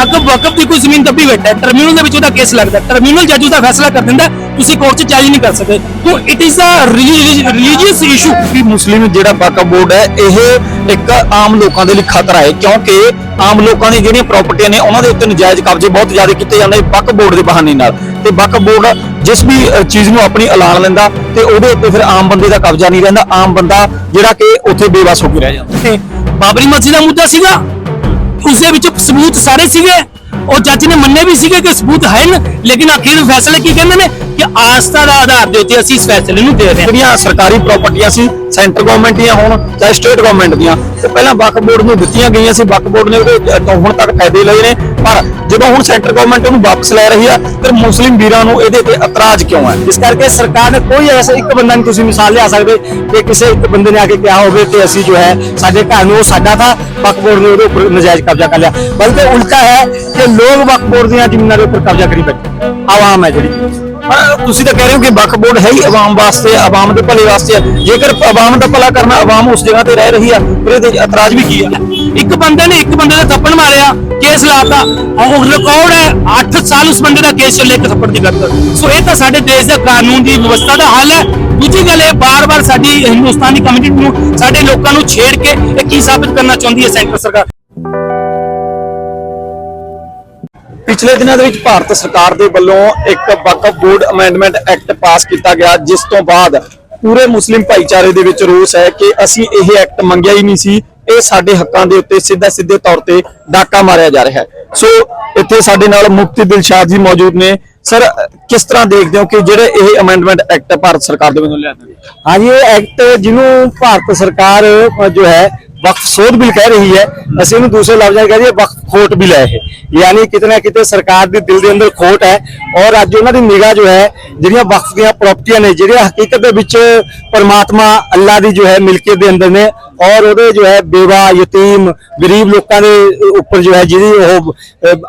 ਅੱਗੇ ਵਕਫ ਦੀ ਕੋਈ ਜ਼ਮੀਨ ਦੱਬੀ ਬੈਠਾ ਟਰਮੀਨਲ ਦੇ ਵਿੱਚ ਉਹਦਾ ਕੇਸ ਲੱਗਦਾ ਟਰਮੀਨਲ ਜੱਜ ਉਹਦਾ ਫੈਸਲਾ ਕਰ ਦਿੰਦਾ ਤੁਸੀਂ ਕੋਰਟ 'ਚ ਚੈਲੰਜ ਨਹੀਂ ਕਰ ਸਕਦੇ। ਤੋ it is a religious issue ਕਿ ਮੁਸਲਿਮ ਜਿਹੜਾ ਵਕਫ ਬੋਰਡ ਹੈ ਇਹ ਇੱਕ ਆਮ ਲੋਕਾਂ ਦੇ ਲਈ ਖਤਰਾ ਹੈ ਕਿਉਂਕਿ ਆਮ ਲੋਕਾਂ ਦੀ ਜਿਹੜੀਆਂ ਪ੍ਰਾਪਰਟੀਆਂ ਨੇ ਉਹਨਾਂ ਦੇ ਉੱਤੇ ਨਜਾਇਜ਼ ਕਬਜ਼ੇ ਬਹੁਤ ਜ਼ਿਆਦਾ ਕੀਤੇ ਜਾਂਦੇ ਵਕਫ ਬੋਰਡ ਦੇ ਬਹਾਨੇ ਨਾਲ। ਤੇ ਵਕਫ ਬੋਰਡ ਜਿਸ ਵੀ ਚੀਜ਼ ਨੂੰ ਆਪਣੀ ਐਲਾਨ ਲੈਂਦਾ ਤੇ ਉਹਦੇ ਉੱਤੇ ਫਿਰ ਆਮ ਬੰਦੇ ਦਾ ਕਬਜ਼ਾ ਨਹੀਂ ਰਹਿੰਦਾ। ਆਮ ਬੰਦਾ ਜਿਹੜਾ ਕਿ ਉੱਥੇ ਬੇਵਸ ਹੋ ਕੇ ਰਹਿ ਜਾਂਦਾ। ਬਾਬਰੀ ਮਸਜਿਦ ਦਾ ਮੁੱਦਾ ਸੀਗਾ? ਉਸ ਦੇ ਵਿੱਚ ਸਬੂਤ ਸਾਰੇ ਸੀਗੇ। ਉਹ ਜੱਜ ਨੇ ਮੰਨੇ ਵੀ ਸੀਗੇ ਕਿ ਸਬੂਤ ਹਨ ਲੇਕਿਨ ਆਖਿਰ ਫੈਸਲੇ ਕੀ ਕਹਿੰਦੇ ਨੇ? ਕਿ ਆਸਥਾ ਦਾ ਆਧਾਰ ਦੇ ਉੱਤੇ ਅਸੀਂ ਇਸ ਫੈਸਲੇ ਨੂੰ ਦੇ ਰਹੇ ਹਾਂ। ਜਿਹੜੀਆਂ ਸਰਕਾਰੀ ਪ੍ਰਾਪਰਟੀਆਂ ਸੀ ਸੈਂਟਰ ਗਵਰਨਮੈਂਟ ਦੀਆਂ ਹੋਣ ਚਾਹੇ ਸਟੇਟ ਗਵਰਨਮੈਂਟ ਦੀਆਂ। ਤੇ ਪਹਿਲਾਂ ਵਕਫ ਬੋਰਡ ਨੂੰ ਦਿੱਤੀਆਂ ਗਈਆਂ ਸੀ ਵਕਫ ਬੋਰਡ ਨੇ ਉਹਦੇ ਹੁਣ ਤੱਕ ਫਾਇਦੇ ਲਏ ਨੇ। ਪਰ ਜਦੋਂ ਹੁਣ ਸੈਂਟਰ ਗਵਰਨਮੈਂਟ ਉਹਨੂੰ ਵਾਪਸ ਲੈ ਰਹੀ ਆ ਫਿਰ ਮੁਸਲਿਮ ਵੀਰਾਂ ਨੂੰ ਇਹਦੇ ਤੇ ਇਤਰਾਜ਼ ਕਿਉਂ ਹੈ? ਇਸ ਕਰਕੇ ਸਰਕਾਰ ਨੇ ਕੋਈ ਐਸਾ ਇੱਕ ਬੰਦਾ ਨਹੀਂ ਤੁਸੀਂ ਮਿਸਾਲ ਲਿਆ ਸਕਦੇ ਕਿ ਕਿਸੇ ਇੱਕ ਬੰਦੇ ਨੇ ਆ ਕੇ ਕਿਹਾ ਹੋਵੇ ਕਿ ਅਸੀਂ ਜੋ ਹੈ ਸਾਡੇ ਘਰ ਨੂੰ ਉਹ ਸਾਡਾ ਥਾ ਵਕਫ ਬੋਰਡ ਨੇ ਉਹਦੇ ਉੱਪਰ ਨਜਾਇਜ਼ ਕਬਜ਼ਾ ਕਰ ਲਿਆ। ਬਲਕਿ ਉਲਟਾ ਹੈ ਕਿ ਲੋਕ ਵਕਫ ਬੋਰਡ ਦੀਆਂ ਜ਼ਮੀਨਾਂ ਦੇ ਉੱਪਰ ਕਬਜ਼ਾ ਕਰੀ ਬੈਠੇ ਆਵਾਮ ਹੈ ਜਿਹੜੀ। ਤੁਸੀਂ ਤਾਂ ਕਹਿ ਰਹੇ ਹੋ ਕਿ ਵਕਫ ਬੋਰਡ ਹੈ ਹੀ ਆਵਾਮ ਵਾਸਤੇ, ਆਵਾਮ ਦੇ ਭਲੇ ਵਾਸਤੇ ਜੇਕਰ ਆਵਾਮ ਦਾ ਭਲਾ ਕਰਨਾ, ਆਵਾਮ ਉਸ ਜਗ੍ਹਾ ਤੇ ਰਹਿ ਰਹੀ ਆ ਫਿਰ ਇਹਦੇ ਇਤਰਾਜ਼ ਵੀ ਕੀ ਆ? ਇੱਕ ਬੰਦੇ ਨੇ ਇੱਕ ਬੰਦੇ ਦਾ ਥੱਪੜ ਮਾਰਿਆ, ਕੇਸ ਲਾਤਾ। ਉਹ ਰਿਕਾਰਡ ਹੈ 8 ਸਾਲ ਉਸ ਬੰਦੇ ਦਾ ਕੇਸ ਚੱਲੇ ਇੱਕ ਥੱਪੜ ਦੀ ਗੱਲ ਸੋ ਇਹ ਤਾਂ ਸਾਡੇ ਦੇਸ਼ ਦੇ ਕਾਨੂੰਨ ਦੀ ਵਿਵਸਥਾ ਦਾ ਹੱਲ ਹੈ। ਦੂਜੀ ਗੱਲ ਇਹ ਬਾਰ-ਬਾਰ ਸਾਡੀ ਹਿੰਦੁਸਤਾਨੀ ਕਮਿਊਨਿਟੀ ਨੂੰ, ਸਾਡੇ ਲੋਕਾਂ ਨੂੰ ਛੇੜ ਕੇ ਇਹ ਕੀ ਸਾਬਤ ਕਰਨਾ ਚਾਹੁੰਦੀ ਹੈ ਸੈਂਟਰ ਸਰਕਾਰ? ਪਿਛਲੇ ਦਿਨਾਂ ਦੇ ਵਿੱਚ ਭਾਰਤ ਸਰਕਾਰ ਦੇ ਵੱਲੋਂ ਇੱਕ Waqf board amendment act pass ਕੀਤਾ ਗਿਆ, ਜਿਸ ਤੋਂ ਬਾਅਦ ਪੂਰੇ ਮੁਸਲਿਮ ਭਾਈਚਾਰੇ ਦੇ ਵਿੱਚ ਰੋਸ ਹੈ ਕਿ ਅਸੀਂ ਇਹ ਐਕਟ ਮੰਗਿਆ ਹੀ ਨਹੀਂ ਸੀ। ਇਹ ਸਾਡੇ ਹੱਕਾਂ ਦੇ ਉੱਤੇ ਸਿੱਧਾ ਸਿੱਧੇ ਤੌਰ ਤੇ ਡਾਕਾ ਮਾਰਿਆ ਜਾ ਰਿਹਾ ਹੈ। ਸੋ ਇੱਥੇ ਸਾਡੇ ਨਾਲ ਮੁਫਤੀ ਦਿਲਸ਼ਾਦ ਜੀ ਮੌਜੂਦ ਨੇ। ਸਰ, ਕਿਸ ਤਰ੍ਹਾਂ ਦੇਖਦੇ ਹੋ ਕਿ ਜਿਹੜੇ ਇਹ ਅਮੈਂਡਮੈਂਟ ਐਕਟ ਭਾਰਤ ਸਰਕਾਰ ਦੇ ਵੱਲੋਂ ਲਿਆ ਗਿਆ ਹਾਂਜੀ, ਇਹ ਐਕਟ ਜਿਹਨੂੰ ਭਾਰਤ ਸਰਕਾਰ ਜੋ ਹੈ ਵਕਫ ਸੋਧ ਬਿੱਲ ਕਹਿ ਰਹੀ ਹੈ ਅਸੀਂ ਇਹਨੂੰ ਦੂਸਰੇ ਲਫ਼ਜ਼ਾਂ 'ਚ ਕਹਿ ਦਈਏ ਵਕਫ ਖੋਟ ਬਿੱਲ ਹੈ ਇਹ। ਯਾਨੀ ਕਿਤੇ ਨਾ ਕਿਤੇ ਸਰਕਾਰ ਦੀ ਦਿਲ ਦੇ ਅੰਦਰ ਖੋਟ ਹੈ ਔਰ ਅੱਜ ਉਹਨਾਂ ਦੀ ਨਿਗਾਹ ਜੋ ਹੈ ਜਿਹੜੀਆਂ ਵਕਫ ਦੀਆਂ ਪ੍ਰਾਪਰਟੀਆਂ ਨੇ ਜਿਹੜੀਆਂ ਹਕੀਕਤ ਦੇ ਵਿੱਚ ਪਰਮਾਤਮਾ ਅੱਲਾ ਦੀ ਜੋ ਹੈ ਮਿਲਕੀਅਤ ਦੇ ਅੰਦਰ ਨੇ ਔਰ ਉਹਦੇ ਜੋ ਹੈ ਬੇਵਾ ਯਤੀਮ ਗਰੀਬ ਲੋਕਾਂ ਦੇ ਉੱਪਰ ਜੋ ਹੈ ਜਿਹਦੀ ਉਹ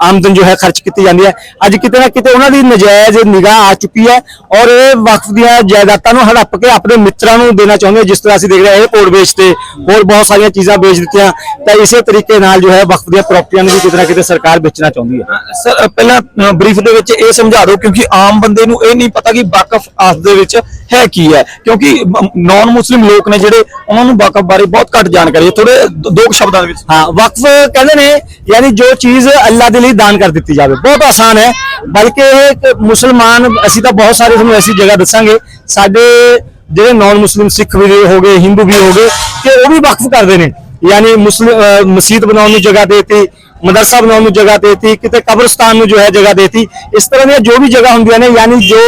ਆਮਦਨ ਜੋ ਹੈ ਖਰਚ ਕੀਤੀ ਜਾਂਦੀ ਹੈ। ਅੱਜ ਕਿਤੇ ਨਾ ਕਿਤੇ ਉਹਨਾਂ ਦੀ ਨਜਾਇਜ਼ ਨਿਗਾਹ ਆ ਚੁੱਕੀ ਹੈ ਔਰ ਇਹ ਵਕਫ ਦੀਆਂ ਜਾਇਦਾਦਾਂ ਨੂੰ ਹੜੱਪ ਕੇ ਆਪਣੇ ਮਿੱਤਰਾਂ ਨੂੰ ਦੇਣਾ ਚਾਹੁੰਦੇ ਆ, ਜਿਸ ਤਰ੍ਹਾਂ ਅਸੀਂ ਦੇਖ ਰਹੇ ਹਾਂ ਇਹ ਕੋਡ ਤੇ ਹੋਰ ਬਹੁਤ ਸਾਰੀਆਂ ਚੀਜ਼ਾਂ ਵੇਚ ਦਿੱਤੀਆਂ ਤਾਂ ਇਸੇ ਤਰੀਕੇ ਨਾਲ ਜੋ ਹੈ ਵਕਫ ਦੀਆਂ ਪ੍ਰਾਪਰਟੀਆਂ ਨੂੰ ਵੀ ਕਿਤੇ ਨਾ ਕਿਤੇ ਸਰਕਾਰ ਵੇਚਣਾ ਚਾਹੁੰਦੀ ਹੈ। ਸਰ ਪਹਿਲਾਂ ਬਰੀਫ ਦੇ ਵਿੱਚ ਇਹ ਸਮਝਾ ਦਿਓ ਕਿਉਂਕਿ ਆਮ ਬੰਦੇ ਨੂੰ ਇਹ ਨਹੀਂ ਪਤਾ ਕਿ ਵਕਫ ਅਸ ਦੇ ਵਿੱਚ ਹੈ ਕੀ ਹੈ। ਕਿਉਂਕਿ ਨਾਨ ਮੁਸਲਿਮ ਲੋਕ ਨੇ ਜਿਹੜੇ ਉਹਨਾਂ ਨੂੰ ਵਕਫ ਬਾਰੇ ਬਹੁਤ ਘੱਟ ਜਾਣਕਾਰੀ ਹੈ। ਥੋੜੇ ਦੋ ਸ਼ਬਦਾਂ ਦੇ ਵਿੱਚ। ਹਾਂ ਵਕਫ ਕਹਿੰਦੇ ਨੇ ਯਾਨੀ ਜੋ ਚੀਜ਼ ਅੱਲਾ ਦੇ ਲਈ ਦਾਨ ਕਰ ਦਿੱਤੀ ਜਾਵੇ। ਬਹੁਤ ਆਸਾਨ ਹੈ ਬਲਕਿ ਇਹ ਇੱਕ ਮੁਸਲਮਾਨ ਅਸੀਂ ਤਾਂ ਬਹੁਤ ਸਾਰੇ ਤੁਹਾਨੂੰ ਐਸੀ ਜਗ੍ਹਾ ਦੱਸਾਂਗੇ ਸਾਡੇ ਜਿਹੜੇ ਨਾਨ ਮੁਸਲਿਮ ਸਿੱਖ ਵੀ ਹੋ ਗਏ ਹਿੰਦੂ ਵੀ ਹੋ ਗਏ ਕਿ ਉਹ ਵੀ ਵਕਫ ਕਰਦੇ ਨੇ। ਯਾਨੀ ਮੁਸਲਿਮ ਮਸਜਿਦ ਬਣਾਉਣ ਨੂੰ ਜਗ੍ਹਾ ਦੇਤੀ ਮਦਰਸਾ ਬਣਾਉਣ ਨੂੰ ਜਗ੍ਹਾ ਦੇਤੀ ਕਿਤੇ ਕਬਰਸਤਾਨ ਨੂੰ ਜੋ ਹੈ ਜਗ੍ਹਾ ਦੇਤੀ। ਇਸ ਤਰ੍ਹਾਂ ਦੀਆਂ ਜੋ ਵੀ ਜਗ੍ਹਾ ਹੁੰਦੀਆਂ ਨੇ ਯਾਨੀ ਜੋ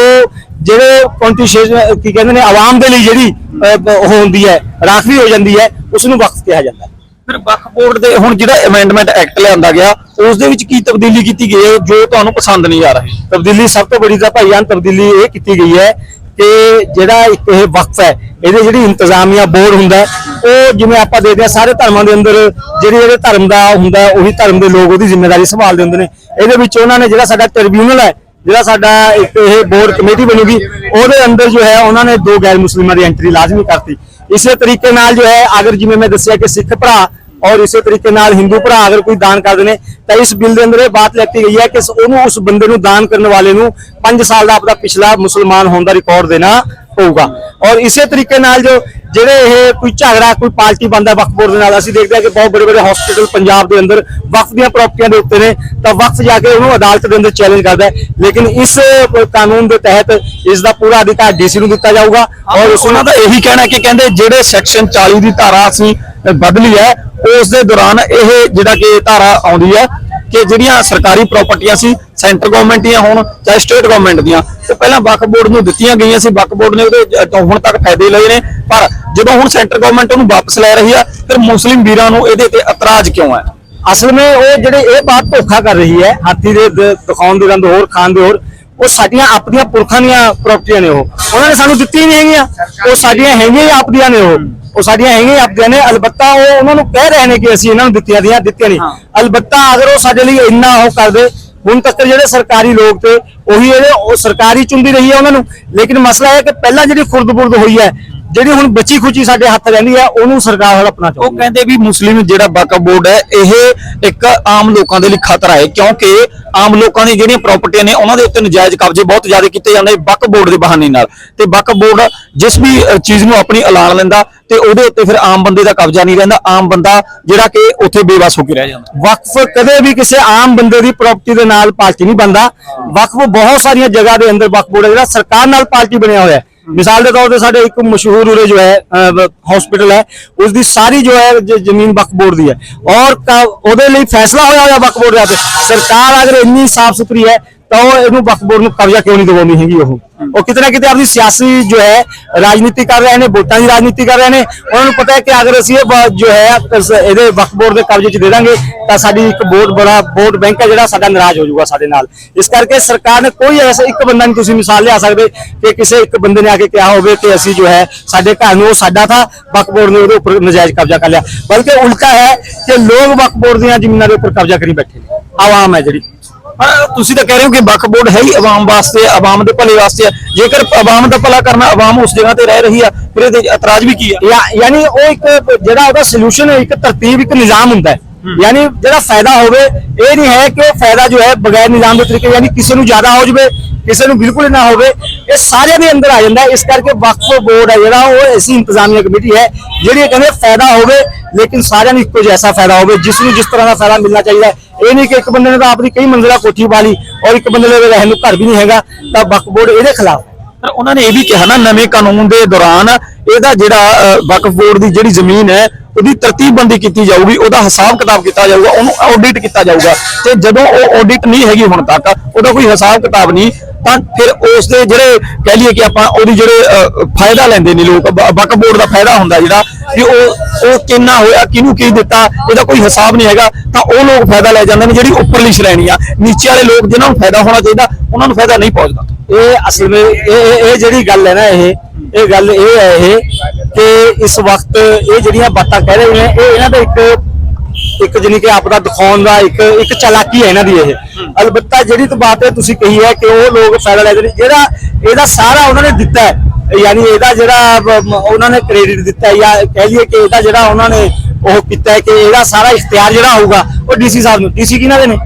ਜਿਹੜੇ ਕੰਟੀਸ਼ੇਸ਼ਨ ਕੀ ਕਹਿੰਦੇ ਨੇ ਆਵਾਮ ਦੇ ਲਈ ਜਿਹੜੀ ਅਹ, ਉਹ ਹੁੰਦੀ ਹੈ ਰਾਖਵੀ ਹੋ ਜਾਂਦੀ ਹੈ ਉਸ ਨੂੰ ਵਕਫ ਕਿਹਾ ਜਾਂਦਾ ਹੈ। ਫਿਰ ਵਕਫ ਬੋਰਡ ਦੇ ਹੁਣ ਜਿਹੜਾ ਅਮੈਂਡਮੈਂਟ ਐਕਟ ਲਿਆਂਦਾ ਗਿਆ ਉਸ ਦੇ ਵਿੱਚ ਕੀ ਤਬਦੀਲੀ ਕੀਤੀ ਗਈ ਹੈ ਜੋ ਤੁਹਾਨੂੰ ਪਸੰਦ ਨਹੀਂ ਆ ਰਹੀ? ਤਬਦੀਲੀ ਸਭ ਤੋਂ ਬੜੀ ਤਾਂ ਭਾਈਆਨ ਤਬਦੀਲੀ ਇਹ ਕੀਤੀ ਗਈ ਹੈ ਕਿ ਜਿਹੜਾ ਇੱਕ ਇਹ ਵਕਫ ਹੈ, ਇਹਦੇ ਜਿਹੜੀ ਇੰਤਜ਼ਾਮੀਆ ਬੋਰਡ ਹੁੰਦਾ ਉਹ ਜਿਵੇਂ ਆਪਾਂ ਦੇਖਦੇ ਹਾਂ ਸਾਰੇ ਧਰਮਾਂ ਦੇ ਅੰਦਰ ਜਿਹੜੇ ਜਿਹੜੇ ਧਰਮ ਦਾ ਹੁੰਦਾ ਉਹੀ ਧਰਮ ਦੇ ਲੋਕ ਉਹਦੀ ਜ਼ਿੰਮੇਵਾਰੀ ਸੰਭਾਲਦੇ ਹੁੰਦੇ ਨੇ। ਇਹਦੇ ਵਿੱਚ ਉਹਨਾਂ ਨੇ ਜਿਹੜਾ ਸਾਡਾ ਟ੍ਰਿਬਿਊਨਲ ਹੈ, ਜਿਹੜਾ ਸਾਡਾ ਇੱਕ ਇਹ ਬੋਰਡ ਕਮੇਟੀ ਬਣੂਗੀ, ਉਹਦੇ ਅੰਦਰ ਜੋ ਹੈ ਉਹਨਾਂ ਨੇ ਦੋ ਗੈਰ ਮੁਸਲਿਮਾਂ ਦੀ ਐਂਟਰੀ ਲਾਜ਼ਮੀ ਕਰਤੀ। ਇਸੇ ਤਰੀਕੇ ਨਾਲ ਜੋ ਹੈ, ਅਗਰ ਜਿਵੇਂ ਮੈਂ ਦੱਸਿਆ ਕਿ ਸਿੱਖ ਭਰਾ ਔਰ ਇਸੇ ਤਰੀਕੇ ਨਾਲ ਹਿੰਦੂ ਭਰਾ ਅਗਰ ਕੋਈ ਦਾਨ ਕਰਦੇ ਨੇ, ਤਾਂ ਇਸ ਬਿੱਲ ਦੇ ਅੰਦਰ ਇਹ ਬਾਤ ਲਿਖੀ ਗਈ ਹੈ ਕਿ ਉਹਨੂੰ ਉਸ ਬੰਦੇ ਨੂੰ ਦਾਨ ਕਰਨ ਵਾਲੇ ਨੂੰ 5 ਸਾਲ ਦਾ ਆਪਣਾ ਪਿਛਲਾ ਮੁਸਲਮਾਨ ਹੋਣ ਦਾ ਰਿਕਾਰਡ ਦੇਣਾ ਪਊਗਾ। ਔਰ ਇਸੇ ਤਰੀਕੇ ਨਾਲ ਜੋ ਜਿਹੜੇ ਇਹ ਕੋਈ ਝਗੜਾ, ਕੋਈ ਪਾਰਟੀ ਬੰਦਾ ਵਕਫ ਬੋਰਡ ਦੇ ਨਾਲ, ਅਸੀਂ ਦੇਖਦੇ ਹਾਂ ਕਿ ਬਹੁਤ ਬੜੇ ਬੜੇ ਹਸਪੀਟਲ ਪੰਜਾਬ ਦੇ ਅੰਦਰ ਵਕਫ ਦੀਆਂ ਪ੍ਰਾਪਰਟੀਆਂ ਦੇ ਉੱਤੇ ਨੇ, ਤਾਂ ਵਕਫ ਜਾ ਕੇ ਉਹਨੂੰ ਅਦਾਲਤ ਦੇ ਅੰਦਰ ਚੈਲੰਜ ਕਰਦਾ ਹੈ। ਲੇਕਿਨ ਇਸ ਕਾਨੂੰਨ ਦੇ ਤਹਿਤ ਇਸ ਦਾ ਪੂਰਾ ਅਧਿਕਾਰ ਡੀਸੀ ਨੂੰ ਦਿੱਤਾ ਜਾਊਗਾ ਔਰ ਉਹਨਾਂ ਦਾ ਇਹੀ ਕਹਿਣਾ ਕਿ ਕਹਿੰਦੇ ਜਿਹੜੇ ਸੈਕਸ਼ਨ 40 ਦੀ ਧਾਰਾ ਅਸੀਂ ਬਦਲੀ ਹੈ। ਉਸ ਦੇ ਦੌਰਾਨ ਇਹ ਜਿਹੜਾ ਕਿ ਧਾਰਾ ਆਉਂਦੀ ਹੈ ਕਿ ਜਿਹੜੀਆਂ ਸਰਕਾਰੀ ਪ੍ਰਾਪਰਟੀਆਂ ਸੀ ਸੈਂਟਰ ਗਵਰਨਮੈਂਟ ਦੀਆਂ ਹੋਣ ਚਾਹੇ ਸਟੇਟ ਗਵਰਨਮੈਂਟ ਦੀਆਂ, ਤੇ ਪਹਿਲਾਂ ਵਕਫ ਬੋਰਡ ਨੂੰ ਦਿੱਤੀਆਂ ਗਈਆਂ ਸੀ। ਵਕਫ ਬੋਰਡ ਨੇ ਉਹਦੇ ਹੁਣ ਤੱਕ ਫਾਇਦੇ ਲਏ ਨੇ। ਪਰ ਜਦੋਂ ਹੁਣ ਸੈਂਟਰ ਗਵਰਨਮੈਂਟ ਉਹਨੂੰ ਵਾਪਸ ਲੈ ਰਹੀ ਹੈ ਫਿਰ ਮੁਸਲਿਮ ਵੀਰਾਂ ਨੂੰ ਇਹਦੇ ਤੇ ਇਤਰਾਜ਼ ਕਿਉਂ ਹੈ? ਅਸਲ ਵਿੱਚ ਉਹ ਜਿਹੜੇ ਇਹ ਬਾਤ ਧੋਖਾ ਕਰ ਰਹੀ ਹੈ, ਹਾਥੀ ਦੇ ਦਿਖਾਉਣ ਦੇ ਰੰਦ ਹੋਰ, ਖਾਣ ਦੇ ਹੋਰ, ਉਹ ਸਾਡੀਆਂ ਆਪਣੀਆਂ ਪੁਰਖਾਂ ਦੀਆਂ ਪ੍ਰਾਪਰਟੀਆਂ ਨੇ ਉਹ। ਉਹਨਾਂ ਨੇ ਸਾਨੂੰ ਦਿੱਤੀਆਂ ਨਹੀਂ ਹੈਗੀਆਂ। ਉਹ ਸਾਡੀਆਂ ਹੈਗੀਆਂ ਹੀ ਆਪਦੀਆਂ ਨੇ ਉਹ। ਉਹ ਸਾਡੀਆਂ ਹੈਗੀਆਂ ਆਪਦੀਆਂ ਨੇ ਅਲਬੱਤਾ ਉਹ ਉਹਨਾਂ ਨੂੰ ਕਹਿ ਰਹੇ ਨੇ ਕਿ ਅਸੀਂ ਇਹਨਾਂ ਨੂੰ ਦਿੱਤੀਆਂ ਦੀਆਂ ਦਿੱਤੀਆਂ ਨਹੀਂ। ਅਲਬੱਤਾ ਅਗਰ ਉਹ ਸਾਡੇ ਲਈ ਇੰਨਾ ਉਹ ਕਰਦੇ ਹੁਣ ਤੱਕ ਜਿਹੜੇ ਸਰਕਾਰੀ ਲੋਕ ਤੇ ਉਹੀ ਇਹਦੇ ਉਹ ਸਰਕਾਰੀ ਚੁੰਦੀ ਰਹੀ ਹੈ ਉਹਨਾਂ ਨੂੰ। ਲੇਕਿਨ ਮਸਲਾ ਇਹ ਹੈ ਕਿ ਪਹਿਲਾਂ ਜਿਹੜੀ ਖੁਰਦ-ਬੁਰਦ ਹੋਈ ਹੈ ਜਿਹੜੀ ਹੁਣ ਬਚੀ ਖੁਚੀ ਸਾਡੇ ਹੱਥ ਰਹਿੰਦੀ ਹੈ ਉਹਨੂੰ ਸਰਕਾਰ ਹੜਪਣਾ ਉਹ ਚਾਹੁੰਦੀ ਹੈ ਕਹਿੰਦੇ ਵੀ ਮੁਸਲਿਮ ਜਿਹੜਾ ਵਕਫ ਬੋਰਡ ਹੈ ਇਹ ਇੱਕ ਆਮ ਲੋਕਾਂ ਦੇ ਲਈ ਖਤਰਾ ਹੈ ਕਿਉਂਕਿ ਆਮ ਲੋਕਾਂ ਦੀਆਂ ਜਿਹੜੀਆਂ ਪ੍ਰਾਪਰਟੀਆਂ ਨੇ ਉਹਨਾਂ ਦੇ ਉੱਤੇ ਨਜਾਇਜ਼ ਕਬਜ਼ੇ ਬਹੁਤ ਜ਼ਿਆਦਾ ਕੀਤੇ ਜਾਂਦੇ ਵਕਫ ਬੋਰਡ ਦੇ ਬਹਾਨੇ ਨਾਲ। ਤੇ ਵਕਫ ਬੋਰਡ ਜਿਸ ਵੀ ਚੀਜ਼ ਨੂੰ ਆਪਣੀ ਐਲਾਨ ਲੈਂਦਾ ਤੇ ਉਹਦੇ ਉੱਤੇ ਫਿਰ ਆਮ ਬੰਦੇ ਦਾ ਕਬਜ਼ਾ ਨਹੀਂ ਰਹਿੰਦਾ ਆਮ ਬੰਦਾ ਜਿਹੜਾ ਕਿ ਉੱਥੇ ਬੇਵਸ ਹੋ ਕੇ ਰਹਿ ਜਾਂਦਾ। ਵਕਫ ਕਦੇ ਵੀ ਕਿਸੇ ਆਮ ਬੰਦੇ ਦੀ ਪ੍ਰਾਪਰਟੀ ਦੇ ਨਾਲ ਪਾਰਟੀ ਨਹੀਂ ਬਣਦਾ। ਵਕਫ ਬਹੁਤ ਸਾਰੀਆਂ ਜਗ੍ਹਾ ਦੇ ਅੰਦਰ ਵਕਫ ਬੋਰਡ ਜਿਹੜਾ ਸਰਕਾਰ ਨਾਲ ਪਾਰਟੀ ਬਣਿਆ ਹੋਇਆ ਹੈ। ਮਿਸਾਲ ਦੇ ਤੌਰ ਤੇ ਸਾਡੇ ਇੱਕ ਮਸ਼ਹੂਰ ਉਰੇ ਜੋ ਹੈ ਹਸਪੀਟਲ ਹੈ ਉਸ ਦੀ ਸਾਰੀ ਜੋ ਹੈ, ਜ- ਜ਼ਮੀਨ ਵਕਫ ਬੋਰਡ ਦੀ ਹੈ। ਔਰ ਉਹਦੇ ਲਈ ਫੈਸਲਾ ਹੋਇਆ ਹੋਇਆ ਵਕਫ ਬੋਰਡ ਦਾ ਸਰਕਾਰ ਅਗਰ ਇੰਨੀ ਸਾਫ਼ ਸੁਥਰੀ ਹੈ ਤਾਂ ਉਹ ਇਹਨੂੰ ਵਕਫ ਬੋਰਡ ਨੂੰ ਕਬਜ਼ਾ ਕਿਉਂ ਨਹੀਂ ਦਿਵਾਉਂਦੀ ਹੈਗੀ ਉਹ? ਉਹ ਕਿਤੇ ਨਾ ਕਿਤੇ ਆਪਣੀ ਸਿਆਸੀ ਜੋ ਹੈ, ਰਾਜਨੀਤੀ ਕਰ ਰਹੇ ਨੇ, ਵੋਟਾਂ ਦੀ ਰਾਜਨੀਤੀ ਕਰ ਰਹੇ ਨੇ। ਉਹਨਾਂ ਨੂੰ ਪਤਾ ਹੈ ਕਿ ਅਗਰ ਅਸੀਂ ਇਹ ਜੋ ਹੈ ਇਹਦੇ ਵਕਫ ਬੋਰਡ ਦੇ ਕਬਜ਼ੇ 'ਚ ਦੇ ਦਾਂਗੇ, ਤਾਂ ਸਾਡੀ ਇੱਕ ਬਹੁਤ ਬੜਾ ਵੋਟ ਬੈਂਕ ਹੈ ਜਿਹੜਾ ਸਾਡਾ ਨਾਰਾਜ਼ ਹੋ ਜਾਊਗਾ ਸਾਡੇ ਨਾਲ। ਇਸ ਕਰਕੇ ਸਰਕਾਰ ਨੇ ਕੋਈ ਐਸਾ ਇੱਕ ਬੰਦਾ ਨਹੀਂ ਤੁਸੀਂ ਮਿਸਾਲ ਲਿਆ ਸਕਦੇ ਕਿ ਕਿਸੇ ਇੱਕ ਬੰਦੇ ਨੇ ਆ ਕੇ ਕਿਹਾ ਹੋਵੇ ਕਿ ਅਸੀਂ ਜੋ ਹੈ, ਸਾਡੇ ਘਰ ਨੂੰ ਉਹ ਸਾਡਾ ਥਾ ਵਕਫ ਬੋਰਡ ਨੇ ਉਹਦੇ ਉੱਪਰ ਨਜਾਇਜ਼ ਕਬਜ਼ਾ ਕਰ ਲਿਆ। ਬਲਕਿ ਉਲਟਾ ਹੈ ਕਿ ਲੋਕ ਵਕਫ ਬੋਰਡ ਦੀਆਂ ਜ਼ਮੀਨਾਂ ਦੇ ਉੱਪਰ ਕਬਜ਼ਾ ਕਰੀ ਬੈਠੇ ਨੇ। ਆਵਾਮ ਹੈ ਜਿਹੜੀ। ਤੁਸੀਂ ਤਾਂ ਕਹਿ ਰਹੇ ਹੋ ਕਿ ਵਕਫ ਬੋਰਡ ਹੈ ਹੀ ਆਵਾਮ ਵਾਸਤੇ ਆਵਾਮ ਦੇ ਭਲੇ ਵਾਸਤੇ ਹੈ। ਜੇਕਰ ਆਵਾਮ ਦਾ ਭਲਾ ਕਰਨਾ ਆਵਾਮ ਉਸ ਜਗ੍ਹਾ ਤੇ ਰਹਿ ਰਹੀ ਆ ਫਿਰ ਇਹਦੇ ਇਤਰਾਜ਼ ਵੀ ਕੀ ਆ ਯਾਨੀ ਉਹ ਇੱਕ ਜਿਹੜਾ ਉਹਦਾ ਸੋਲੂਸ਼ਨ ਇੱਕ ਤਰਤੀਬ ਇੱਕ ਨਿਜ਼ਾਮ ਹੁੰਦਾ ਹੈ ਯਾਨੀ ਜਿਹੜਾ ਫਾਇਦਾ ਹੋਵੇ ਇਹ ਨਹੀਂ ਹੈ ਕਿ ਉਹ ਫਾਇਦਾ ਜੋ ਹੈ ਬਗੈਰ ਨਿਜ਼ਾਮ ਦੇ ਤਰੀਕੇ ਯਾਨੀ ਕਿਸੇ ਨੂੰ ਜ਼ਿਆਦਾ ਹੋ ਜਾਵੇ ਕਿਸੇ ਨੂੰ ਬਿਲਕੁਲ ਨਾ ਹੋਵੇ ਇਹ ਸਾਰਿਆਂ ਦੇ ਅੰਦਰ ਆ ਜਾਂਦਾ ਹੈ। ਇਸ ਕਰਕੇ ਵਕਫ ਬੋਰਡ ਹੈ ਜਿਹੜਾ ਉਹ ਐਸੀ ਇੰਤਜ਼ਾਮੀਆ ਕਮੇਟੀ ਹੈ ਜਿਹੜੀ ਕਹਿੰਦੇ ਫਾਇਦਾ ਹੋਵੇ ਲੇਕਿਨ ਸਾਰਿਆਂ ਨੂੰ ਇੱਕੋ ਜੈਸਾ ਫਾਇਦਾ ਹੋਵੇ ਜਿਸ ਨੂੰ ਜਿਸ ਤਰ੍ਹਾਂ ਦਾ ਫਾਇਦਾ ਮਿਲਣਾ ਚਾਹੀਦਾ ਹੈ ਇਹ ਨਹੀਂ ਕਿ ਇੱਕ ਬੰਦੇ ਨੇ ਤਾਂ ਆਪਣੀ ਕਈ ਮੰਜ਼ਿਲਾ ਕੋਠੀ ਪਾ ਔਰ ਇੱਕ ਬੰਦੇ ਦੇ ਰਹਿਣ ਨੂੰ ਘਰ ਵੀ ਨਹੀਂ ਹੈਗਾ ਤਾਂ ਵਕਫ ਬੋਰਡ ਇਹਦੇ ਖਿਲਾਫ ਪਰ ਉਹਨਾਂ ਨੇ ਇਹ ਵੀ ਕਿਹਾ ਨਾ ਨਵੇਂ ਕਾਨੂੰਨ ਦੇ ਦੌਰਾਨ ਇਹਦਾ ਜਿਹੜਾ ਅ, ਵਕਫ ਬੋਰਡ ਦੀ ਜਿਹੜੀ ਜ਼ਮੀਨ ਹੈ ਉਹਦੀ ਤਰਤੀਬਬੰਦੀ ਕੀਤੀ ਜਾਊਗੀ ਉਹਦਾ ਹਿਸਾਬ ਕਿਤਾਬ ਕੀਤਾ ਜਾਊਗਾ ਉਹਨੂੰ ਆਡਿਟ ਕੀਤਾ ਜਾਊਗਾ। ਤੇ ਜਦੋਂ ਉਹ ਆਡਿਟ ਨਹੀਂ ਹੈਗੀ ਹੁਣ ਤੱਕ ਉਹਦਾ ਕੋਈ ਹਿਸਾਬ ਕਿਤਾਬ ਨਹੀਂ ਤਾਂ ਫਿਰ ਉਸ ਦੇ ਜਿਹੜੇ ਕਹਿ ਲਈਏ ਕਿ ਆਪਾਂ ਉਹਦੀ ਜਿਹੜੇ ਫਾਇਦਾ ਲੈਂਦੇ ਨੇ ਲੋਕ ਵਕਫ ਬੋਰਡ ਦਾ ਫਾਇਦਾ ਹੁੰਦਾ ਜਿਹੜਾ ਵੀ ਉਹ ਉਹ ਕਿੰਨਾ ਹੋਇਆ ਕਿਹਨੂੰ ਕੀ ਦਿੱਤਾ ਇਹਦਾ ਕੋਈ ਹਿਸਾਬ ਨਹੀਂ ਹੈਗਾ ਤਾਂ ਉਹ ਲੋਕ ਫਾਇਦਾ ਲੈ ਜਾਂਦੇ ਨੇ ਜਿਹੜੀ ਉੱਪਰਲੀ ਸ਼੍ਰੇਣੀ ਆ। ਨੀਚੇ ਵਾਲੇ ਲੋਕ ਜਿਨ੍ਹਾਂ ਨੂੰ ਫਾਇਦਾ ਹੋਣਾ ਚਾਹੀਦਾ ਉਹਨਾਂ ਨੂੰ ਫਾਇਦਾ ਨਹੀਂ ਪਹੁੰਚਦਾ। ਇਹ ਅਸਲ ਵਿੱਚ ਇਹ ਇਹ- ਜਿਹੜੀ ਗੱਲ ਹੈ ਨਾ ਇਹ ਇਹ ਗੱਲ ਇਹ ਹੈ ਇਹ ਕਿ ਇਸ ਵਕਤ ਇਹ ਜਿਹੜੀਆਂ ਬਾਤਾਂ ਕਹਿ ਰਹੇ ਨੇ ਇਹ ਇਹਨਾਂ ਦਾ ਇੱਕ ਇੱਕ ਜਾਣੀ ਕਿ ਆਪਦਾ ਦਿਖਾਉਣ ਦਾ ਇੱਕ ਇੱਕ ਚਾਲਾਕੀ ਹੈ ਇਹਨਾਂ ਦੀ ਇਹ। ਅਲਬੱਤਾ ਜਿਹੜੀ ਤਾਂ ਬਾਤ ਹੈ ਤੁਸੀਂ ਕਹੀ ਹੈ ਕਿ ਉਹ ਲੋਕ ਫਾਇਦਾ ਲੈਂਦੇ ਨੇ ਜਿਹੜਾ ਇਹਦਾ ਸਾਰਾ ਉਹਨਾਂ ਨੇ ਦਿੱਤਾ ਹੈ। ਯਾਨੀ ਇਹਦਾ ਜਿਹੜਾ ਉਹਨਾਂ ਨੇ ਕ੍ਰੈਡਿਟ ਦਿੱਤਾ ਹੈ ਜਾਂ ਕਹਿ ਲਈਏ ਕਿ ਇਹਦਾ ਜਿਹੜਾ ਉਹਨਾਂ ਨੇ ਉਹ ਕੀਤਾ ਕਿ ਇਹਦਾ ਸਾਰਾ ਇਖਤਿਆਰ ਜਿਹੜਾ ਹੋਊਗਾ, ਉਹ ਡੀਸੀ ਸਾਹਿਬ ਨੂੰ। ਡੀਸੀ ਕਿਹਨਾਂ ਦੇ ਨੇ?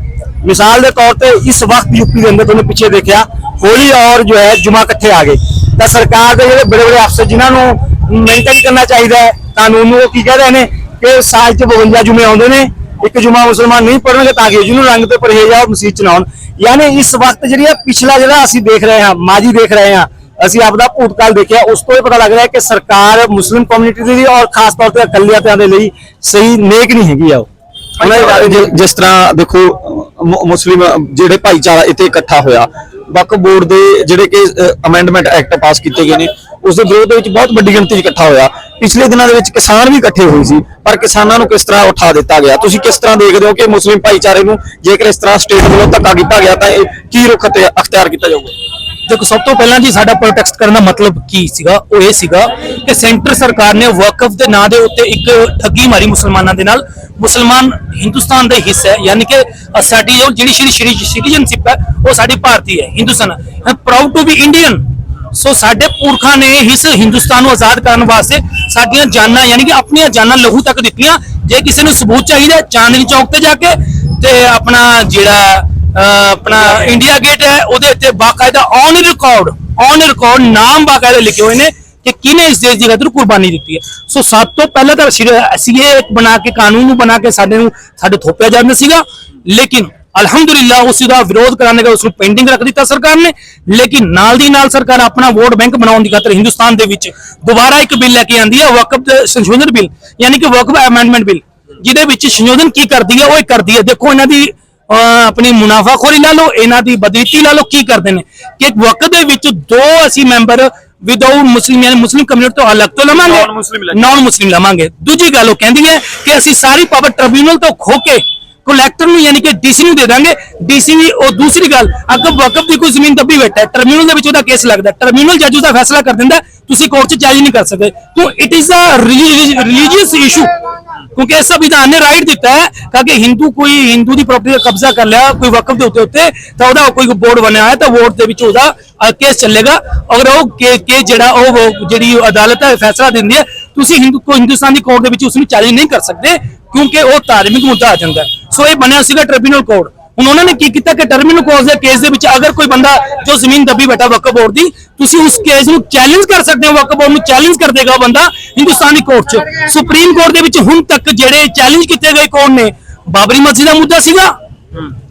ਮਿਸਾਲ ਦੇ ਤੌਰ ਤੇ ਇਸ ਵਕਤ ਯੂਪੀ ਦੇ ਅੰਦਰ ਤੁਹਾਨੂੰ ਪਿੱਛੇ ਦੇਖਿਆ, ਹੋਲੀ ਔਰ ਜੋ ਹੈ ਜੁਮਾ ਇਕੱਠੇ ਆ ਗਏ। ਤਾਂ ਸਰਕਾਰ ਦੇ ਜਿਹੜੇ ਬੜੇ ਬੜੇ ਅਫਸਰ ਜਿਨ੍ਹਾਂ ਨੂੰ ਮੇਨਟੇਨ ਕਰਨਾ ਚਾਹੀਦਾ ਹੈ ਕਾਨੂੰਨ ਨੂੰ ਉਹ ਕੀ ਕਹਿ ਰਹੇ ਨੇ ਕਿ ਸਾਲ 'ਚ 52 ਜੁਮੇ ਆਉਂਦੇ ਨੇ ਇੱਕ ਜੁਮਾ ਮੁਸਲਮਾਨ ਨਹੀਂ ਪੜਨਗੇ ਤਾਂ ਕਿ ਜਿਹਨੂੰ ਰੰਗ ਤੇ ਪਰਹੇਜ਼ ਆ ਉਹ ਮਸਜਿਦ ਚ ਨਾ ਆਉਣ। ਯਾਨੀ ਇਸ ਵਕਤ ਜਿਹੜੀ ਇਹ ਪਿਛਲਾ ਜਿਹੜਾ ਅਸੀਂ ਦੇਖ ਰਹੇ ਹਾਂ ਮਾਜੀ ਦੇਖ ਰਹੇ ਹਾਂ ਅਸੀਂ ਆਪਦਾ ਭੂਤਕਾਲ ਦੇਖਿਆ ਉਸ ਤੋਂ ਇਹ ਪਤਾ ਲੱਗ ਰਿਹਾ ਹੈ ਕਿ ਸਰਕਾਰ ਮੁਸਲਿਮ ਕਮਿਊਨਿਟੀ ਦੇ ਲਈ ਔਰ ਖਾਸ ਤੌਰ ਤੇ ਅਕਲੀਅਤਾਂ ਦੇ ਲਈ ਸਹੀ ਨੇਕ ਨਹੀਂ ਹੈਗੀ ਆ ਜਿਸ ਤਰ੍ਹਾਂ ਦੇਖੋ ਮੁਸਲਿਮ ਜਿਹੜੇ ਭਾਈਚਾਰਾ ਇੱਥੇ ਇਕੱਠਾ ਹੋਇਆ ਵਕਫ ਬੋਰਡ ਦੇ ਜਿਹੜੇ ਕਿ ਅਮੈਂਡਮੈਂਟ ਐਕਟ ਪਾਸ ਕੀਤੇ ਗਏ ਨੇ ਉਸ ਦੇ ਵਿਰੋਧ ਦੇ ਵਿੱਚ ਬਹੁਤ ਵੱਡੀ ਗਿਣਤੀ ਇਕੱਠਾ ਹੋਇਆ। ਪਿਛਲੇ ਦਿਨਾਂ ਦੇ ਵਿੱਚ ਕਿਸਾਨ ਵੀ ਇਕੱਠੇ ਹੋਏ ਸੀ, ਪਰ ਕਿਸਾਨਾਂ ਨੂੰ ਕਿਸ ਤਰ੍ਹਾਂ ਉਠਾ ਦਿੱਤਾ ਗਿਆ? ਤੁਸੀਂ ਕਿਸ ਤਰ੍ਹਾਂ ਦੇਖਦੇ ਹੋ ਕਿ ਮੁਸਲਿਮ ਭਾਈਚਾਰੇ ਨੂੰ ਜੇਕਰ ਇਸ ਤਰ੍ਹਾਂ ਸਟੇਟ ਵੱਲੋਂ ਧੱਕਾ ਕੀਤਾ ਗਿਆ, ਤਾਂ ਇਹ ਕੀ ਰੁਖ ਅਖਤਿਆਰ ਕੀਤਾ ਜਾਊਗਾ? ਦੇਖੋ, ਸਭ ਤੋਂ ਪਹਿਲਾਂ ਜੀ ਸਾਡਾ ਪ੍ਰੋਟੈਸਟ ਕਰਨ ਦਾ ਮਤਲਬ ਕੀ ਸੀਗਾ? ਉਹ ਇਹ ਸੀਗਾ ਕਿ ਸੈਂਟਰ ਸਰਕਾਰ ਨੇ ਵਕਫ ਦੇ ਨਾਂ ਦੇ ਉੱਤੇ ਇੱਕ ਠੱਗੀ ਮਾਰੀ ਮੁਸਲਮਾਨਾਂ ਦੇ ਨਾਲ। ਮੁਸਲਮਾਨ ਹਿੰਦੁਸਤਾਨ ਦਾ ਹਿੱਸਾ ਹੈ, ਯਾਨੀ ਕਿ ਸਾਡੀ ਜਿਹੜੀ ਸਿਟੀਜ਼ਨਸ਼ਿਪ ਹੈ, ਉਹ ਸਾਡੀ ਭਾਰਤੀ ਹੈ, ਹਿੰਦੁਸਤਾਨ। ਹੈ proud to be Indian so ਸਾਡੇ ਪੁਰਖਾਂ ਨੇ ਇਸ ਹਿੰਦੁਸਤਾਨ ਨੂੰ ਆਜ਼ਾਦ ਕਰਨ ਵਾਸਤੇ ਸਾਡੀਆਂ ਜਾਨਾਂ ਯਾਨੀ ਕਿ ਆਪਣੀਆਂ ਜਾਨਾਂ ਲਹੂ ਤੱਕ ਦਿੱਤੀਆਂ। ਜੇ ਕਿਸੇ ਨੂੰ ਸਬੂਤ ਚਾਹੀਦਾ ਚਾਂਦਨੀ ਚੌਕ ਤੇ ਜਾ ਕੇ ਤੇ ਆਪਣਾ ਜਿਹੜਾ, ਅਹ, ਆਪਣਾ ਇੰਡੀਆ ਗੇਟ ਹੈ, ਉਹਦੇ ਉੱਤੇ ਬਾਕਾਇਦਾ ਔਨ ਰਿਕਾਰਡ ਔਨ ਰਿਕਾਰਡ ਨਾਮ ਬਾਕਾਇਦਾ ਲਿਖੇ ਹੋਏ ਨੇ ਕਿ ਕਿਹਨੇ ਇਸ ਦੇਸ਼ ਦੀ ਖਾਤਰ ਕੁਰਬਾਨੀ ਦਿੱਤੀ ਹੈ। ਸੋ ਸਭ ਤੋਂ ਪਹਿਲਾਂ ਤਾਂ ਅਸੀਂ ਇਹ ਬਣਾ ਕੇ, ਕਾਨੂੰਨ ਨੂੰ ਬਣਾ ਕੇ ਸਾਡੇ ਨੂੰ, ਸਾਡੇ ਥੋਪਿਆ ਜਾਂਦਾ ਸੀਗਾ। ਲੇਕਿਨ ਅਲਹਮਦੁਲਿਲਾ ਉਸ ਦਾ ਵਿਰੋਧ ਕਰਾਣੇ ਦਾ ਉਸ ਨੂੰ ਪੈਂਡਿੰਗ ਰੱਖ ਦਿੱਤਾ ਸਰਕਾਰ ਨੇ ਲੇਕਿਨ ਨਾਲ ਦੀ ਨਾਲ ਸਰਕਾਰ ਆਪਣਾ ਵੋਟ ਬੈਂਕ ਬਣਾਉਣ ਦੀ ਖਾਤਰ ਹਿੰਦੁਸਤਾਨ ਦੇ ਵਿੱਚ ਦੁਬਾਰਾ ਇੱਕ ਬਿੱਲ ਲੈ ਕੇ ਆਂਦੀ ਹੈ ਵਕਫ ਸੰਸ਼ੋਧਨ ਬਿੱਲ ਯਾਨੀ ਕਿ ਵਕਫ ਅਮੈਂਡਮੈਂਟ ਬਿੱਲ ਜਿਹਦੇ ਵਿੱਚ ਸੰਸ਼ੋਧਨ ਕੀ ਕਰਦੀ ਹੈ ਉਹ ਇਹ ਕਰਦੀ ਹੈ ਦੇਖੋ ਇਹਨਾਂ ਦੀ ਆਪਣੀ ਮੁਨਾਫਾਖੋਰੀ ਲਾ ਲਓ ਇਹਨਾਂ ਦੀ ਬਦਰੀਤੀ ਲਾ ਲਓ ਕੀ ਕਰਦੇ ਨੇ? ਕਿ ਇੱਕ ਵਕਤ ਦੇ ਵਿੱਚ ਦੋ ਅਸੀਂ ਮੈਂਬਰ ਵਿਦਆਊਟ ਮੁਸਲਿਮ ਯਾਨੀ ਮੁਸਲਿਮ ਕਮਿਊਨਿਟੀ ਤੋਂ ਅਲੱਗ ਤੋਂ ਲਵਾਂਗੇ ਨਾਨ ਮੁਸਲਿਮ ਲਵਾਂਗੇ। ਦੂਜੀ ਗੱਲ ਉਹ ਕਹਿੰਦੀ ਹੈ ਕਿ ਅਸੀਂ ਸਾਰੀ ਪਾਵਰ ਟ੍ਰਿਬਿਊਨਲ ਤੋਂ ਖੋ ਕੇ ਕਲੈਕਟਰ ਨੂੰ ਯਾਨੀ ਕਿ ਡੀਸੀ ਨੂੰ ਦੇ ਦਾਂਗੇ। ਡੀਸੀ ਵੀ ਉਹ ਦੂਸਰੀ ਗੱਲ ਅਗਰ ਵਕਫ ਦੀ ਕੋਈ ਜ਼ਮੀਨ ਦੱਬੀ ਬੈਠਾ ਹੈ। ਟ੍ਰਿਬਿਊਨਲ ਦੇ ਵਿੱਚ ਉਹਦਾ ਕੇਸ ਲੱਗਦਾ ਟ੍ਰਿਬਿਊਨਲ ਜੱਜ ਉਹਦਾ ਫੈਸਲਾ ਕਰ ਦਿੰਦਾ ਤੁਸੀਂ ਕੋਰਟ 'ਚ ਚੈਲੰਜ ਨਹੀਂ ਕਰ ਸਕਦੇ। ਕਿਉਂ it is a religious issue ਕਿਉਂਕਿ ਇਸ ਸੰਵਿਧਾਨ ਨੇ ਰਾਈਟ ਦਿੱਤਾ ਹੈ ਕਿ ਅਗੇ ਹਿੰਦੂ ਕੋਈ ਹਿੰਦੂ ਦੀ ਪ੍ਰਾਪਰਟੀ ਦਾ ਕਬਜ਼ਾ ਕਰ ਲਿਆ, ਕੋਈ ਵਕਫ ਦੇ ਉੱਤੇ ਉੱਤੇ, ਤਾਂ ਉਹਦਾ ਕੋਈ ਬੋਰਡ ਬਣਿਆ ਹੈ, ਤਾਂ ਵੋਟ ਦੇ ਵਿੱਚ ਉਹਦਾ ਕੇਸ ਚੱਲੇਗਾ। ਅਗਰ ਉਹ ਕੇਸ ਜਿਹੜਾ ਉਹ ਉਹ ਜਿਹੜੀ ਅਦਾਲਤ ਹੈ, ਫੈਸਲਾ ਦਿੰਦੀ ਹੈ, ਤੁਸੀਂ ਹਿੰਦੂ ਕੋ ਹਿੰਦੁਸਤਾਨ ਦੀ ਕੋਰਟ ਦੇ ਵਿੱਚ ਉਸ ਨੂੰ ਚੈਲੰਜ ਨਹੀਂ ਕਰ ਸਕਦੇ, ਕਿਉਂਕਿ ਉਹ ਧਾਰਮਿਕ ਮੁੱਦਾ ਆ ਜਾਂਦਾ ਹੈ। ਸੋ ਇਹ ਬਣਿਆ ਸੀਗਾ ਟ੍ਰਿਬਿਊਨਲ ਕੋਡ ਹੁਣ ਉਹਨਾਂ ਨੇ ਕੀ ਕੀਤਾ ਕਿ ਟਰਮੀਨਲ ਕੋਰਸ ਦੇ ਕੇਸ ਦੇ ਵਿੱਚ ਅਗਰ ਕੋਈ ਬੰਦਾ ਜੋ ਜ਼ਮੀਨ ਦੱਬੀ ਬੈਠਾ ਵਕਫ ਬੋਰਡ ਦੀ, ਤੁਸੀਂ ਉਸ ਕੇਸ ਨੂੰ ਚੈਲੰਜ ਕਰ ਸਕਦੇ ਹੋ ਵਕਫ ਬੋਰਡ ਨੂੰ ਚੈਲੰਜ ਕਰ ਦੇਗਾ ਉਹ ਬੰਦਾ ਹਿੰਦੁਸਤਾਨੀ ਕੋਰਟ 'ਚ। ਸੁਪਰੀਮ ਕੋਰਟ ਦੇ ਵਿੱਚ ਹੁਣ ਤੱਕ ਜਿਹੜੇ ਚੈਲੰਜ ਕੀਤੇ ਗਏ ਕੌਣ ਨੇ, ਬਾਬਰੀ ਮਸਜਿਦ ਦਾ ਮੁੱਦਾ ਸੀਗਾ।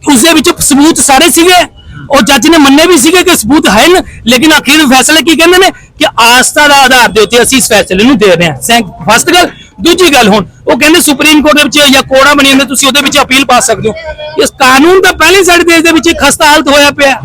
ਉਸ ਦੇ ਵਿੱਚ ਸਬੂਤ ਸਾਰੇ ਸੀਗੇ। ਉਹ ਜੱਜ ਨੇ ਮੰਨੇ ਵੀ ਸੀਗੇ ਕਿ ਸਬੂਤ ਹਨ ਲੇਕਿਨ ਅਖੀਰ ਫੈਸਲੇ ਕੀ ਕਹਿੰਦੇ ਨੇ ਕਿ ਆਸਥਾ ਦਾ ਆਧਾਰ ਦੇ ਉੱਤੇ ਅਸੀਂ ਇਸ ਫੈਸਲੇ ਨੂੰ ਦੇ ਰਹੇ ਹਾਂ। ਫਸਟ ਗੱਲ ਦੂਜੀ ਗੱਲ ਹੁਣ, ਉਹ ਕਹਿੰਦੇ ਸੁਪਰੀਮ ਕੋਰਟ ਵਿੱਚ ਜਾਂ ਕੋੜਾ ਬਣੀ ਜਾਂਦੇ ਤੁਸੀਂ ਉਹਦੇ ਵਿੱਚ ਅਪੀਲ ਪਾ ਸਕਦੇ ਹੋ। ਇਸ ਕਾਨੂੰਨ ਤਾਂ ਪਹਿਲੇ ਸਾਡੇ ਦੇਸ਼ ਦੇ ਵਿੱਚ ਇੱਕ ਖਸਤਾ ਹਾਲਤ ਹੋਇਆ ਪਿਆ।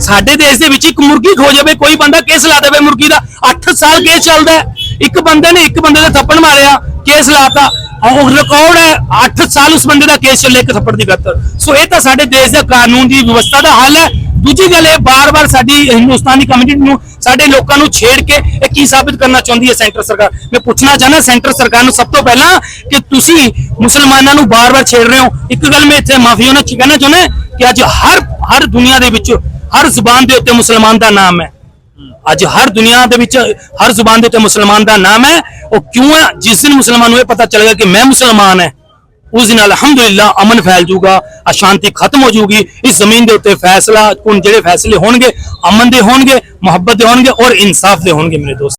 ਸਾਡੇ ਦੇਸ਼ ਦੇ ਵਿੱਚ ਇੱਕ ਮੁਰਗੀ ਖੋ ਜਾਵੇ, ਕੋਈ ਬੰਦਾ ਕੇਸ ਲਾ ਦੇਵੇ ਮੁਰਗੀ ਦਾ। 8 ਸਾਲ ਕੇਸ ਚੱਲਦਾ ਇੱਕ ਬੰਦੇ ਨੇ ਇੱਕ ਬੰਦੇ ਦਾ ਥੱਪੜ ਮਾਰਿਆ, ਕੇਸ ਲਾਤਾ। ਉਹ ਰਿਕਾਰਡ ਹੈ 8 ਸਾਲ ਉਸ ਬੰਦੇ ਦਾ ਕੇਸ ਚੱਲੇ ਇੱਕ ਥੱਪੜ ਦੀ ਖਾਤਰ। ਸੋ ਇਹ ਤਾਂ ਸਾਡੇ ਦੇਸ਼ ਦਾ ਕਾਨੂੰਨ ਦੀ ਵਿਵਸਥਾ ਦਾ ਹੱਲ ਹੈ। ਦੂਜੀ ਗੱਲ ਇਹ, ਬਾਰ-ਬਾਰ ਸਾਡੀ ਹਿੰਦੁਸਤਾਨੀ ਕਮਿਊਨਿਟੀ ਨੂੰ, ਸਾਡੇ ਲੋਕਾਂ ਨੂੰ ਛੇੜ ਕੇ ਇਹ ਕੀ ਸਾਬਿਤ ਕਰਨਾ ਚਾਹੁੰਦੀ ਹੈ ਸੈਂਟਰ ਸਰਕਾਰ? ਮੈਂ ਪੁੱਛਣਾ ਚਾਹੁੰਦਾ ਸੈਂਟਰ ਸਰਕਾਰ ਨੂੰ ਸਭ ਤੋਂ ਪਹਿਲਾਂ ਕਿ ਤੁਸੀਂ ਮੁਸਲਮਾਨਾਂ ਨੂੰ ਬਾਰ-ਬਾਰ ਛੇੜ ਰਹੇ ਹੋ। ਇੱਕ ਗੱਲ ਮੈਂ ਇੱਥੇ ਮਾਫੀ ਉਹਨਾਂ ਚ ਕਹਿਣਾ ਚਾਹੁੰਦਾ, ਕਿ ਅੱਜ ਹਰ ਹਰ ਦੁਨੀਆ ਦੇ ਵਿੱਚ ਹਰ ਜ਼ੁਬਾਨ ਦੇ ਉੱਤੇ ਮੁਸਲਮਾਨ ਦਾ ਨਾਮ ਹੈ। ਅੱਜ ਹਰ ਦੁਨੀਆ ਦੇ ਵਿੱਚ ਹਰ ਜ਼ੁਬਾਨ ਦੇ ਉੱਤੇ ਮੁਸਲਮਾਨ ਦਾ ਨਾਮ ਹੈ। ਉਹ ਕਿਉਂ ਹੈ? ਜਿਸ ਦਿਨ ਮੁਸਲਮਾਨ ਨੂੰ ਇਹ ਪਤਾ ਚੱਲ ਗਿਆ ਕਿ ਮੈਂ ਮੁਸਲਮਾਨ ਹੈ। ਉਸ ਦਿਨ ਅਲਹਮਦੁਲਿਲਾ ਅਮਨ ਫੈਲ ਜੂਗਾ ਅਸ਼ਾਂਤੀ ਖਤਮ ਹੋ ਜਾਊਗੀ। ਇਸ ਜ਼ਮੀਨ ਦੇ ਉੱਤੇ ਫੈਸਲਾ ਕੁਨ ਜਿਹੜੇ ਫੈਸਲੇ ਹੋਣਗੇ, ਅਮਨ ਦੇ ਹੋਣਗੇ, ਮੁਹੱਬਤ ਦੇ ਹੋਣਗੇ ਔਰ ਇਨਸਾਫ ਦੇ ਹੋਣਗੇ ਮੇਰੇ ਦੋਸਤ।